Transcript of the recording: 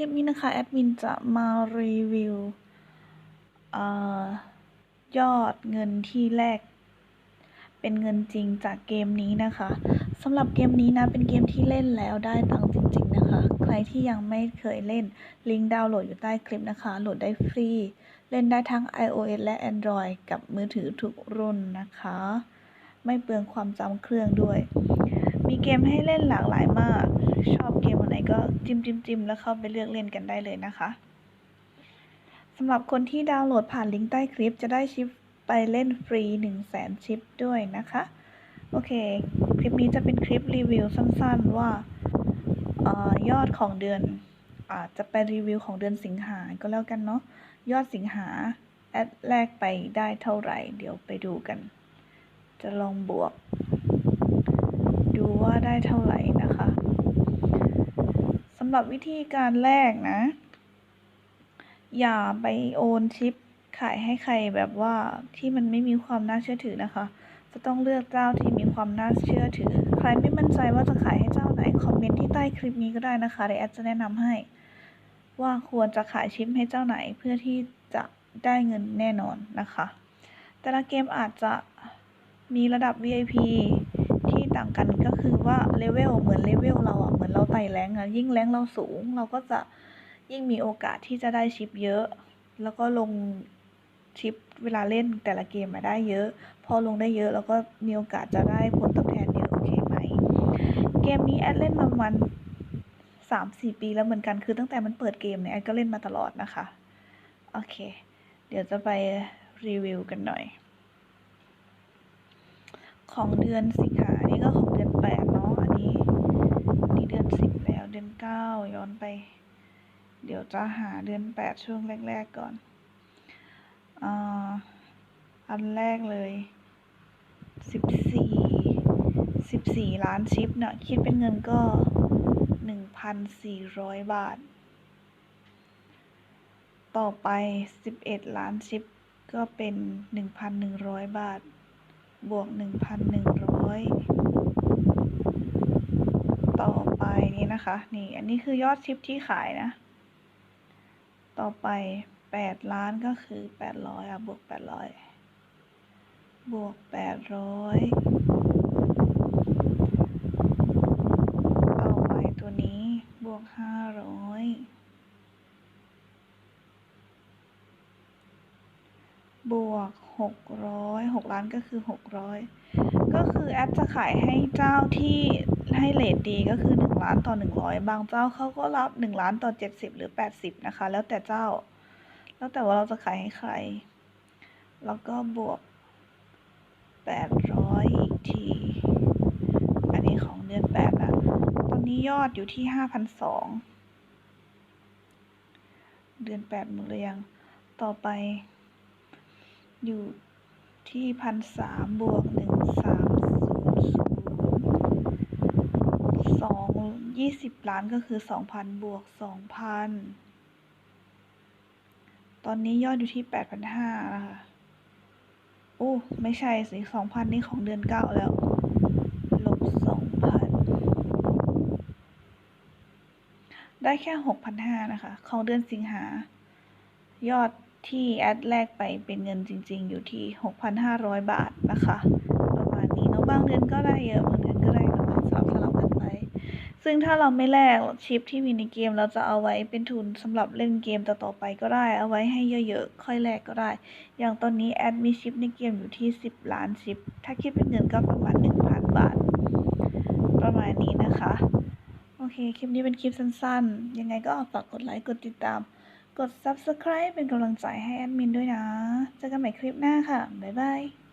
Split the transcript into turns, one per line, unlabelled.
ลิปนี้นะคะ แอดมินจะมารีวิวอยอดเงินที่แลกเป็นเงินจริงจากเกมนี้นะคะสำหรับเกมนี้นะ เป็นเกมที่เล่นแล้วได้ตังค์จริง ๆ นะคะ ใครที่ยังไม่เคยเล่นลิงก์ดาวน์โหลดอยู่ใต้คลิปนะคะ โหลดได้ฟรี เล่นได้ทั้ง iOS และ Android กับมือถือทุกรุ่นนะคะ ไม่เปลืองความจำเครื่องด้วย มีเกมให้เล่นหลากหลายมาก ชอบเกม ก็จิ้มจิ้มจิ้มแล้วเข้าไปเลือกเล่นกันได้เลยนะคะสำหรับคนที่ดาวน์โหลดผ่านลิงก์ใต้คลิป จะได้ชิปไปเล่นฟรี 1 0 0 0 0แสนชิปด้วยนะคะ โอเค คลิปนี้จะเป็นคลิปรีวิวสั้นๆว่าออยอดของเดือนอจะไปรีวิวของเดือนสิงหาก็แล้วกันเนาะยอดสิงหาแอดแรกไปได้เท่าไหร่ เดี๋ยวไปดูกัน จะลองบวก ดูว่าได้เท่าไหร่นะคะำหรับวิธีการแลกนะ อย่าไปโอนชิปขายให้ใครแบบว่าที่มันไม่มีความน่าเชื่อถือนะคะ จะต้องเลือกเจ้าที่มีความน่าเชื่อถือ ใครไม่มั่นใจว่าจะขายให้เจ้าไหนคอมเมนต์ที่ใต้คลิปนี้ก็ได้นะคะเดี๋ยวแอดจะแนะนำให้ ว่าควรจะขายชิปให้เจ้าไหนเพื่อที่จะได้เงินแน่นอนนะคะ แต่ละเกมอาจจะมีระดับ VIP ต่างกันก็คือว่าเลเวลเหมือนเลเวลเราอะเหมือนเราไต่แรงอะยิ่งแรงเราสูง เราก็จะยิ่งมีโอกาสที่จะได้ชิปเยอะ แล้วก็ลงชิปเวลาเล่นแต่ละเกมมาได้เยอะ พอลงได้เยอะแล้วก็มีโอกาสจะได้ผลตอบแทนเยอะโอเคไหม เกมนี้แอดเล่นมาประมาณสามสี่ปีแล้วเหมือนกันคือตั้งแต่มันเปิดเกมเนี่ยแอดก็เล่นมาตลอดนะคะ โอเค เดี๋ยวจะไปรีวิวกันหน่อย ของเดือนสิงหานี่ก็ของเดือนแปดเนาะ อันนี้ นี่เดือนสิบแล้ว เดือนเก้าย้อนไป เดี๋ยวจะหาเดือนแปดช่วงแรก ๆ ก่อนอ่าอันแรกเลยสิบสี่สิบสี่ล้านชิปเนาะคิดเป็นเงินก็หนึ่งพันสี่ร้อยบาท ต่อไปสิบเอ็ดล้านชิปก็เป็นหนึ่งพันหนึ่งร้อยบาท บวก 1,100 ต่อไปนี้นะคะ นี่ อันนี้คือยอดชิปที่ขายนะ ต่อไป 8 ล้านก็คือ 800 อะ บวก 800 บวก 800 ต่อไปตัวนี้บวก 500 บวกหกร้อยหกล้านก็คือหกร้อยก็คือแอปจะขายให้เจ้าที่ให้เลทดีก็คือหนึ่งล้านต่อหนึ่งร้อยบางเจ้าเขาก็รับหนึ่งล้านต่อเจ็ดสิบหรือแปดสิบนะคะ แล้วแต่เจ้า แล้วแต่ว่าเราจะขายให้ใคร แล้วก็บวกแปดร้อยอีกที อันนี้ของเดือนแปดนะตอนนี้ยอดอยู่ที่ห้าพันสองเดือนแปดหมดเลยยังต่อไป อยู่ที่พันสามบวกหนึ่งสามศูนย์ศูนย์สองยี่สิบล้านก็คือสองพันบวกสองพันตอนนี้ยอดอยู่ที่แปดพันห้านะคะ โอ้ ไม่ใช่สิสองพันนี่ของเดือนเก้าแล้วลบสองพันได้แค่หกพันห้านะคะ ของเดือนสิงหายอด ที่แอดแลกไปเป็นเงินจริง ๆ อยู่ที่ 6,500 บาทนะคะ ประมาณนี้เนาะบางเดือนก็ได้เยอะบางเดือนก็ได้น้อยสลับสลับกันไป ซึ่งถ้าเราไม่แลกชิปที่มีในเกม เราจะเอาไว้เป็นทุนสำหรับเล่นเกมต่อๆไปก็ได้ เอาไว้ให้เยอะๆ ค่อยแลกก็ได้ อย่างตอนนี้แอดมีชิปในเกมอยู่ที่ 10 ล้านชิป ถ้าคิดเป็นเงินก็ประมาณ 1,000 บาท ประมาณนี้นะคะ โอเค คลิปนี้เป็นคลิปสั้นๆ ยังไงก็ฝากกดไลค์ กดติดตาม กด subscribe เป็นกำลังใจให้แอดมินด้วยนะ เจอกันใหม่คลิปหน้าค่ะ บ๊ายบาย